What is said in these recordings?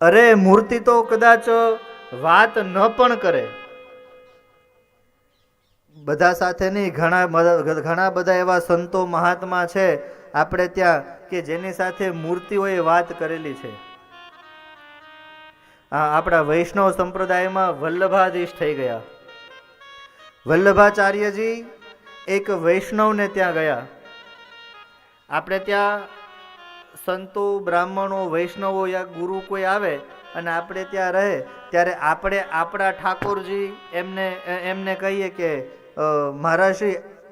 અરે મૂર્તિ તો કદાચ વાત ન પણ કરે. બધા સાથે નહીં, ઘણા ઘણા બધા એવા સંતો મહાત્મા છે આપણે ત્યાં કે જેની સાથે મૂર્તિઓએ વાત કરેલી છે. આપણા વૈષ્ણવ સંપ્રદાયમાં વલ્લભાધીશ થઈ ગયા. વલ્લભાચાર્યજી એક વૈષ્ણવને ત્યાં ગયા. આપણે ત્યાં સંતો બ્રાહ્મણો વૈષ્ણવો યા ગુરુ કોઈ આવે અને આપણે ત્યાં રહે ત્યારે આપણે આપણા ઠાકોરજી એમને એમને કહીએ કે અ,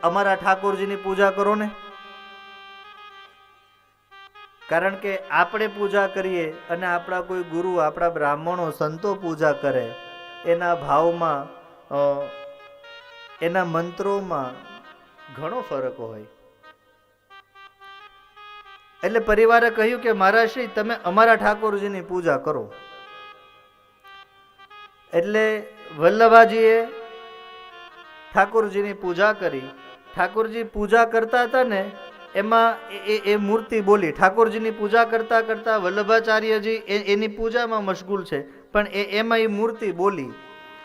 અમારા ઠાકોરજીની પૂજા કરો ને. કારણ કે આપણે પૂજા કરીએ અને આપણા કોઈ ગુરુ આપણા બ્રાહ્મણો સંતો પૂજા કરે એના ભાવમાં એના મંત્રોમાં ઘણો ફરક હોય. એટલે પરિવારે કહ્યું કે, મહારાજશ્રી, તમે અમારા ઠાકોરજીની પૂજા કરો. એટલે વલ્લભાજીએ ઠાકોરજીની પૂજા કરી. ઠાકોરજી પૂજા કરતા હતા ને, એમાં એ- એ મૂર્તિ બોલી, ઠાકોરજીની પૂજા કરતા કરતા વલ્લભાચાર્યજી એની પૂજામાં મશગુલ છે. પણ એ એમાં એ મૂર્તિ બોલી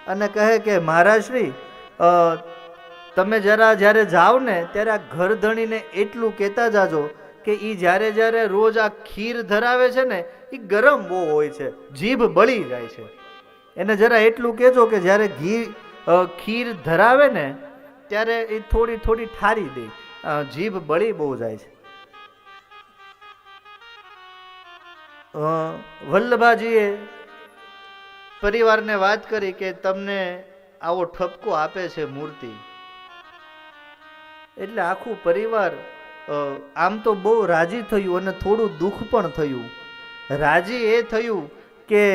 અને કહે કે, મહારાજશ્રી તમે જરા જ્યારે જાઓ ને, ત્યારે આ ઘર ધણીને એટલું કહેતા જાજો કે એ જ્યારે જ્યારે રોજ આ ખીર ધરાવે છે ને એ ગરમ બહુ હોય છે, જીભ બળી જાય છે. એને જરા એટલું કહેજો કે જ્યારે ઘી ખીર ધરાવે ને, ત્યારે એ થોડી થોડી ઠારી દે. જીભ બળી બહુ જાય છે. વલ્લભાજીએ પરિવારને વાત કરી કે તમને આવો ઠપકો આપે છે મૂર્તિ. એટલે આખું પરિવાર આમ તો બહુ રાજી થયું અને થોડું દુઃખ પણ થયું. રાજી એ થયું કે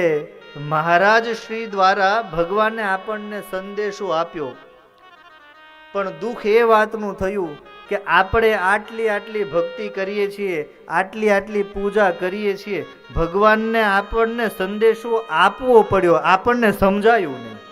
મહારાજ શ્રી દ્વારા ભગવાને આપણને સંદેશો આપ્યો. પણ દુઃખ એ વાતનું થયું કે આપણે આટલી આટલી ભક્તિ કરીએ છીએ, આટલી આટલી પૂજા કરીએ છીએ, ભગવાનને આપણને સંદેશો આપવો પડ્યો, આપણને સમજાયું નહીં.